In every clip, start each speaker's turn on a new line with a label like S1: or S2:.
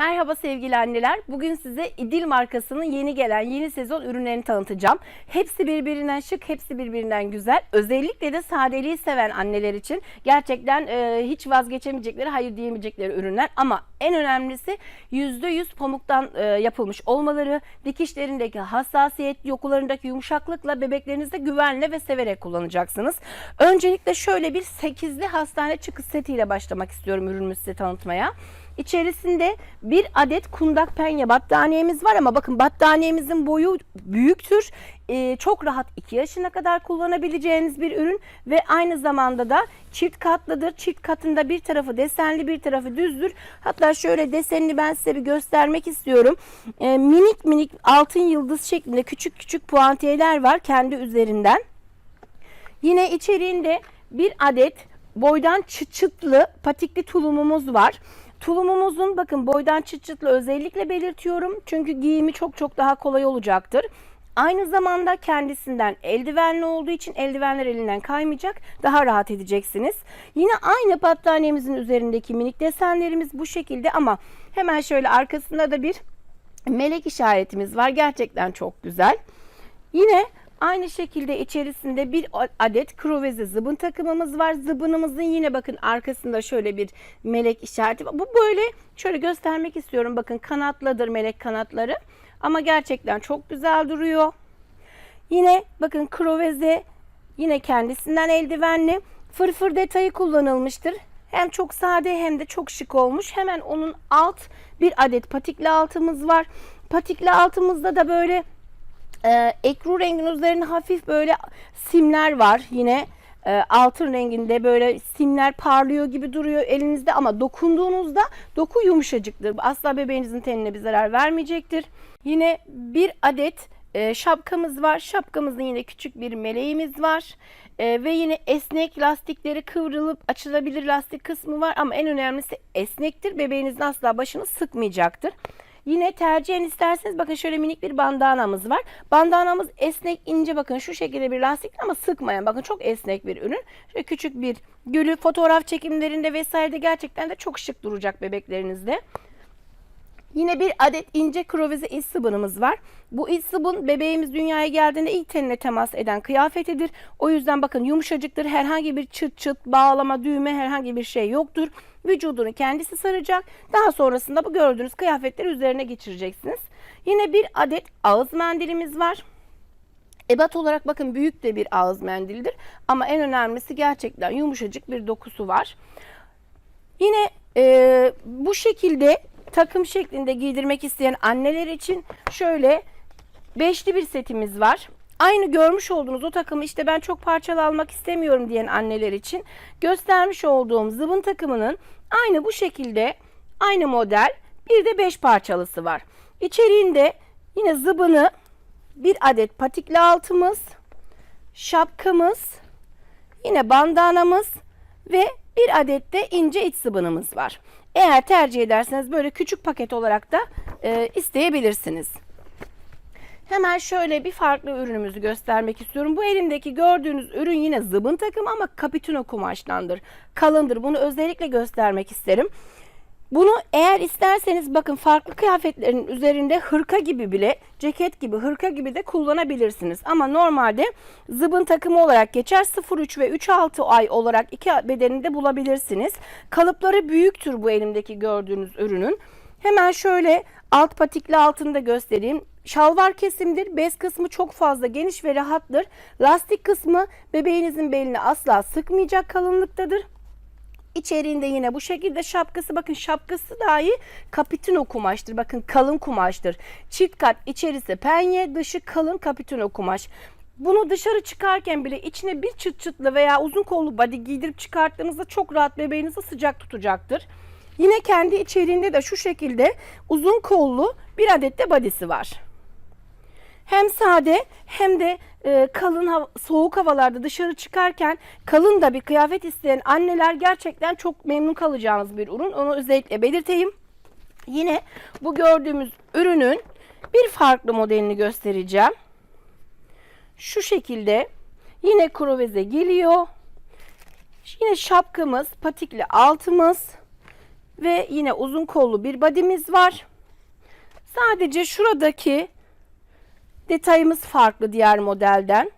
S1: Merhaba sevgili anneler. Bugün size İdil markasının yeni gelen yeni sezon ürünlerini tanıtacağım. Hepsi birbirinden şık, hepsi birbirinden güzel. Özellikle de sadeliği seven anneler için gerçekten e, hiç vazgeçemeyecekleri, hayır diyemeyecekleri ürünler. Ama en önemlisi %100 pamuktan e, yapılmış olmaları, dikişlerindeki hassasiyet, dokularındaki yumuşaklıkla bebeklerinizde güvenle ve severek kullanacaksınız. Öncelikle şöyle bir 8'li hastane çıkış setiyle başlamak istiyorum ürünümü size tanıtmaya. İçerisinde bir adet kundak penye battaniyemiz var ama bakın battaniyemizin boyu büyüktür. Ee, çok rahat 2 yaşına kadar kullanabileceğiniz bir ürün ve aynı zamanda da çift katlıdır. Çift katında bir tarafı desenli bir tarafı düzdür. Hatta şöyle desenini ben size bir göstermek istiyorum. Ee, minik minik altın yıldız şeklinde küçük küçük puantiyeler var kendi üzerinden. Yine içeriğinde bir adet boydan çıt çıtlı patikli tulumumuz var. Tulumumuzun bakın boydan çıt çıtlı özellikle belirtiyorum. Çünkü giyimi çok çok daha kolay olacaktır. Aynı zamanda kendisinden eldivenli olduğu için eldivenler elinden kaymayacak. Daha rahat edeceksiniz. Yine aynı battaniyemizin üzerindeki minik desenlerimiz bu şekilde ama hemen şöyle arkasında da bir melek işaretimiz var. Gerçekten çok güzel. Yine aynı şekilde içerisinde bir adet kroveze zıbın takımımız var. Zıbınımızın yine bakın arkasında şöyle bir melek işareti var. Bu böyle şöyle göstermek istiyorum. Bakın kanatlıdır melek kanatları. Ama gerçekten çok güzel duruyor. Yine bakın kroveze yine kendisinden eldivenli. Fırfır detayı kullanılmıştır. Hem çok sade hem de çok şık olmuş. Hemen onun alt bir adet patikli altımız var. Patikli altımızda da böyle e, ekru rengin üzerine hafif böyle simler var yine e, altın renginde böyle simler parlıyor gibi duruyor elinizde ama dokunduğunuzda doku yumuşacıktır. Asla bebeğinizin tenine bir zarar vermeyecektir. Yine bir adet e, şapkamız var. Şapkamızın yine küçük bir meleğimiz var. E, ve yine esnek lastikleri kıvrılıp açılabilir lastik kısmı var ama en önemlisi esnektir. Bebeğinizin asla başını sıkmayacaktır. Yine tercihen isterseniz bakın şöyle minik bir bandanamız var. Bandanamız esnek ince bakın şu şekilde bir lastik ama sıkmayan bakın çok esnek bir ürün. Şöyle küçük bir gülü fotoğraf çekimlerinde vesairede gerçekten de çok şık duracak bebeklerinizde. Yine bir adet ince kroveze iç sıbınımız var. Bu iç sıbın bebeğimiz dünyaya geldiğinde ilk tenine temas eden kıyafetidir. O yüzden bakın yumuşacıktır. Herhangi bir çıt çıt, bağlama, düğme herhangi bir şey yoktur. Vücudunu kendisi saracak. Daha sonrasında bu gördüğünüz kıyafetleri üzerine geçireceksiniz. Yine bir adet ağız mendilimiz var. Ebat olarak bakın büyük de bir ağız mendildir. Ama en önemlisi gerçekten yumuşacık bir dokusu var. Yine e, bu şekilde takım şeklinde giydirmek isteyen anneler için şöyle beşli bir setimiz var. Aynı görmüş olduğunuz o takımı işte ben çok parçalı almak istemiyorum diyen anneler için göstermiş olduğum zıbın takımının aynı bu şekilde aynı model bir de 5 parçalısı var. İçeriğinde yine zıbını bir adet patikli altımız, şapkamız, yine bandanamız ve bir adet de ince iç zıbınımız var. Eğer tercih ederseniz böyle küçük paket olarak da e, isteyebilirsiniz. Hemen şöyle bir farklı ürünümüzü göstermek istiyorum. Bu elimdeki gördüğünüz ürün yine zıbın takım ama kapitino kumaştandır. Kalındır. Bunu özellikle göstermek isterim. Bunu eğer isterseniz bakın farklı kıyafetlerin üzerinde hırka gibi bile ceket gibi hırka gibi de kullanabilirsiniz. Ama normalde zıbın takımı olarak geçer 0-3 ve 3-6 ay olarak iki bedeninde bulabilirsiniz. Kalıpları büyüktür bu elimdeki gördüğünüz ürünün. Hemen şöyle alt patikli altını da göstereyim. Şalvar kesimdir. Bez kısmı çok fazla geniş ve rahattır. Lastik kısmı bebeğinizin belini asla sıkmayacak kalınlıktadır. İçeriğinde yine bu şekilde şapkası bakın şapkası dahi kapitino kumaştır. Bakın kalın kumaştır. Çift kat içerisi penye dışı kalın kapitino kumaş. Bunu dışarı çıkarken bile içine bir çıt çıtlı veya uzun kollu body giydirip çıkarttığınızda çok rahat bebeğinizi sıcak tutacaktır. Yine kendi içeriğinde de şu şekilde uzun kollu bir adet de body'si var. Hem sade hem de e, kalın hava, soğuk havalarda dışarı çıkarken kalın da bir kıyafet isteyen anneler gerçekten çok memnun kalacağınız bir ürün. Onu özellikle belirteyim. Yine bu gördüğümüz ürünün bir farklı modelini göstereceğim. Şu şekilde yine kroveze geliyor. Yine şapkamız, patikli altımız Ve yine uzun kollu bir badimiz var. Sadece şuradaki detayımız farklı diğer modelden.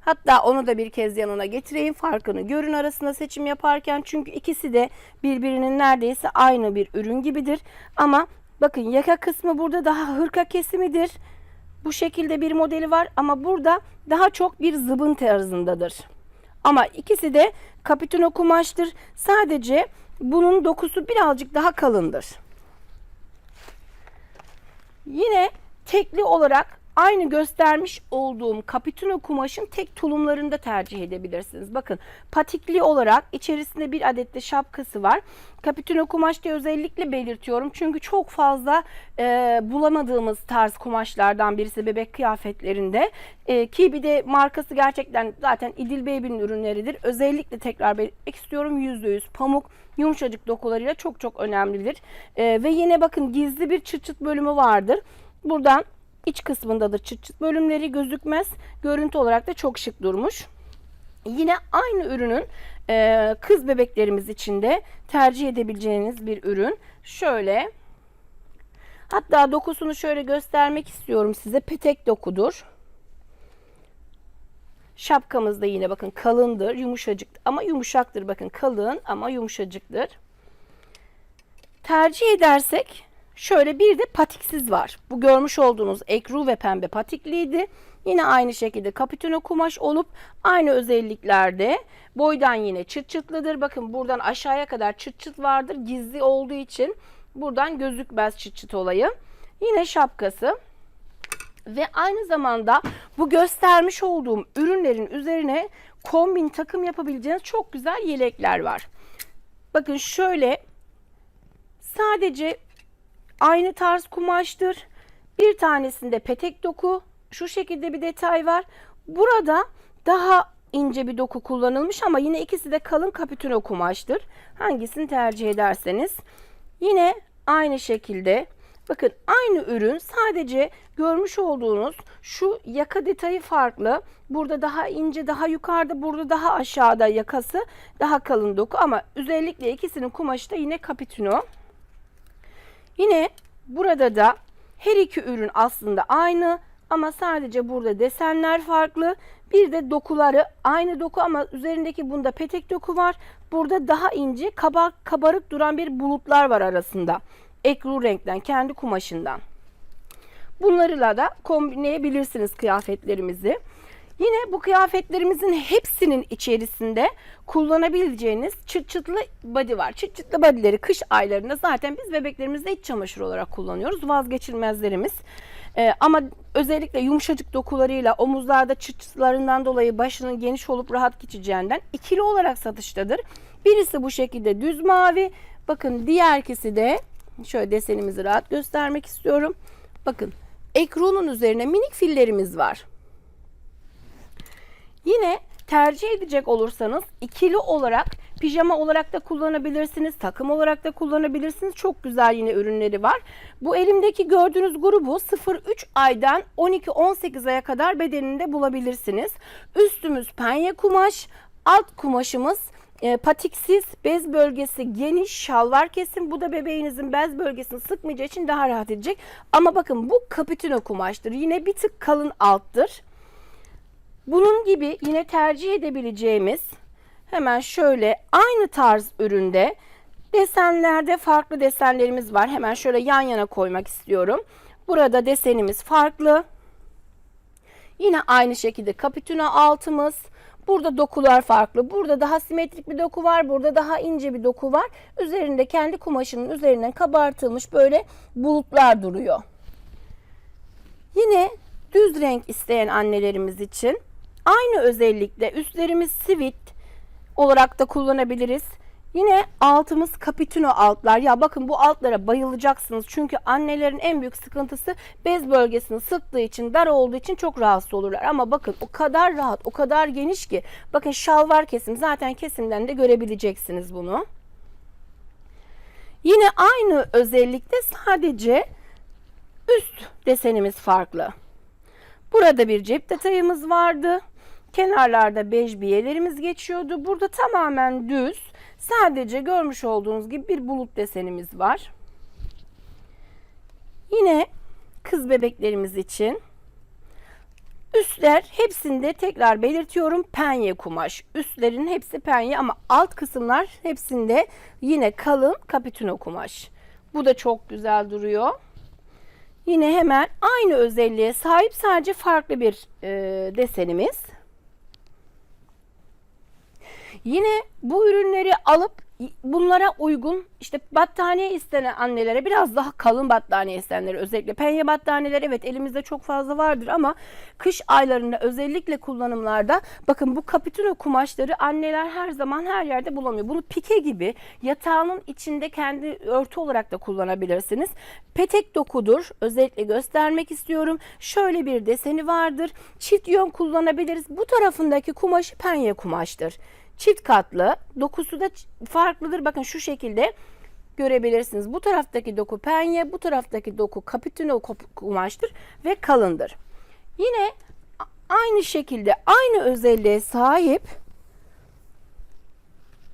S1: Hatta onu da bir kez yanına getireyim. Farkını görün arasında seçim yaparken. Çünkü ikisi de birbirinin neredeyse aynı bir ürün gibidir. Ama bakın yaka kısmı burada daha hırka kesimidir. Bu şekilde bir modeli var ama burada daha çok bir zıbın tarzındadır. Ama ikisi de kapitino kumaştır. Sadece bunun dokusu birazcık daha kalındır. Yine tekli olarak aynı göstermiş olduğum kapitino kumaşın tek tulumlarında tercih edebilirsiniz. Bakın patikli olarak içerisinde bir adet de şapkası var. Kapitino kumaş diye özellikle belirtiyorum. Çünkü çok fazla e, bulamadığımız tarz kumaşlardan birisi bebek kıyafetlerinde. E, ki bir de markası gerçekten zaten İdil Baby'nin ürünleridir. Özellikle tekrar belirtmek istiyorum. %100 pamuk yumuşacık dokularıyla çok çok önemlidir. E, ve yine bakın gizli bir çıt çıt bölümü vardır. Buradan iç kısmındadır çıt çıt bölümleri gözükmez. Görüntü olarak da çok şık durmuş. Yine aynı ürünün e, kız bebeklerimiz için de tercih edebileceğiniz bir ürün. Şöyle hatta dokusunu şöyle göstermek istiyorum size. Petek dokudur. Şapkamız da yine bakın kalındır, yumuşacık ama yumuşaktır. Bakın kalın ama yumuşacıktır. Tercih edersek şöyle bir de patiksiz var. Bu görmüş olduğunuz ekru ve pembe patikliydi. Yine aynı şekilde kapitino kumaş olup aynı özelliklerde boydan yine çıt çıtlıdır. Bakın buradan aşağıya kadar çıt çıt vardır. Gizli olduğu için buradan gözükmez çıt çıt olayı. Yine şapkası ve aynı zamanda bu göstermiş olduğum ürünlerin üzerine kombin takım yapabileceğiniz çok güzel yelekler var. Bakın şöyle sadece aynı tarz kumaştır. Bir tanesinde petek doku. Şu şekilde bir detay var. Burada daha ince bir doku kullanılmış ama yine ikisi de kalın kapitüno kumaştır. Hangisini tercih ederseniz. Yine aynı şekilde bakın aynı ürün sadece görmüş olduğunuz şu yaka detayı farklı. Burada daha ince daha yukarıda burada daha aşağıda yakası daha kalın doku ama özellikle ikisinin kumaşı da yine kapitüno. Yine burada da her iki ürün aslında aynı ama sadece burada desenler farklı. Bir de dokuları aynı doku ama üzerindeki bunda petek doku var. Burada daha ince kaba, kabarık duran bir bulutlar var arasında. Ekru renkten kendi kumaşından. Bunlarla da kombinleyebilirsiniz kıyafetlerimizi. Yine bu kıyafetlerimizin hepsinin içerisinde kullanabileceğiniz çıt çıtlı body var. Çıt çıtlı bodyleri kış aylarında zaten biz bebeklerimizde iç çamaşır olarak kullanıyoruz. Vazgeçilmezlerimiz. Ee, ama özellikle yumuşacık dokularıyla omuzlarda çıt çıtlarından dolayı başının geniş olup rahat geçeceğinden ikili olarak satıştadır. Birisi bu şekilde düz mavi. Bakın diğer ikisi de şöyle desenimizi rahat göstermek istiyorum. Bakın ekru'nun üzerine minik fillerimiz var. Yine tercih edecek olursanız ikili olarak pijama olarak da kullanabilirsiniz, takım olarak da kullanabilirsiniz. Çok güzel yine ürünleri var. Bu elimdeki gördüğünüz grubu 0-3 aydan 12-18 aya kadar bedeninde bulabilirsiniz. Üstümüz penye kumaş, alt kumaşımız e, patiksiz, bez bölgesi geniş, şalvar kesim. Bu da bebeğinizin bez bölgesini sıkmayacağı için daha rahat edecek. Ama bakın bu kapitino kumaştır. Yine bir tık kalın alttır. Bunun gibi yine tercih edebileceğimiz hemen şöyle aynı tarz üründe desenlerde farklı desenlerimiz var. Hemen şöyle yan yana koymak istiyorum. Burada desenimiz farklı. Yine aynı şekilde kapitüna altımız. Burada dokular farklı. Burada daha simetrik bir doku var. Burada daha ince bir doku var. Üzerinde kendi kumaşının üzerinden kabartılmış böyle bulutlar duruyor. Yine düz renk isteyen annelerimiz için Aynı özellikle üstlerimiz sivit olarak da kullanabiliriz. Yine altımız kapitino altlar. Ya bakın bu altlara bayılacaksınız. Çünkü annelerin en büyük sıkıntısı bez bölgesini sıktığı için, dar olduğu için çok rahatsız olurlar. Ama bakın o kadar rahat, o kadar geniş ki. Bakın şalvar kesim. Zaten kesimden de görebileceksiniz bunu. Yine aynı özellikte sadece üst desenimiz farklı. Burada bir cep detayımız vardı. Kenarlarda bej biyelerimiz geçiyordu. Burada tamamen düz Sadece görmüş olduğunuz gibi bir bulut desenimiz var. Yine kız bebeklerimiz için Üstler hepsinde tekrar belirtiyorum penye kumaş. Üstlerin hepsi penye ama alt kısımlar hepsinde yine kalın kapitüno kumaş. Bu da çok güzel duruyor. Yine hemen aynı özelliğe sahip sadece farklı bir e, desenimiz. Yine bu ürünleri alıp bunlara uygun işte battaniye istenen annelere biraz daha kalın battaniye isteyenlere özellikle penye battaniyeler evet elimizde çok fazla vardır ama kış aylarında özellikle kullanımlarda bakın bu kapitüno kumaşları anneler her zaman her yerde bulamıyor. Bunu pike gibi yatağının içinde kendi örtü olarak da kullanabilirsiniz. Petek dokudur. Özellikle göstermek istiyorum. Şöyle bir deseni vardır. Çift yön kullanabiliriz. Bu tarafındaki kumaşı penye kumaştır çift katlı. Dokusu da farklıdır. Bakın şu şekilde görebilirsiniz. Bu taraftaki doku penye, bu taraftaki doku kapitüno kumaştır ve kalındır. Yine aynı şekilde aynı özelliğe sahip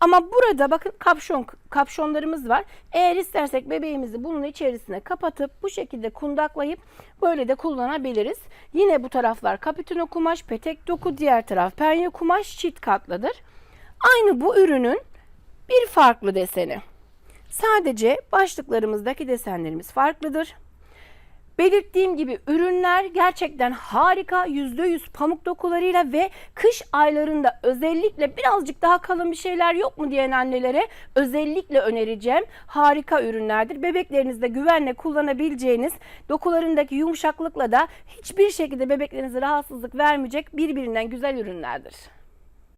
S1: ama burada bakın kapşon kapşonlarımız var. Eğer istersek bebeğimizi bunun içerisine kapatıp bu şekilde kundaklayıp böyle de kullanabiliriz. Yine bu taraflar kapitüno kumaş, petek doku, diğer taraf penye kumaş çift katlıdır. Aynı bu ürünün bir farklı deseni. Sadece başlıklarımızdaki desenlerimiz farklıdır. Belirttiğim gibi ürünler gerçekten harika %100 pamuk dokularıyla ve kış aylarında özellikle birazcık daha kalın bir şeyler yok mu diyen annelere özellikle önereceğim harika ürünlerdir. Bebeklerinizde güvenle kullanabileceğiniz dokularındaki yumuşaklıkla da hiçbir şekilde bebeklerinize rahatsızlık vermeyecek birbirinden güzel ürünlerdir.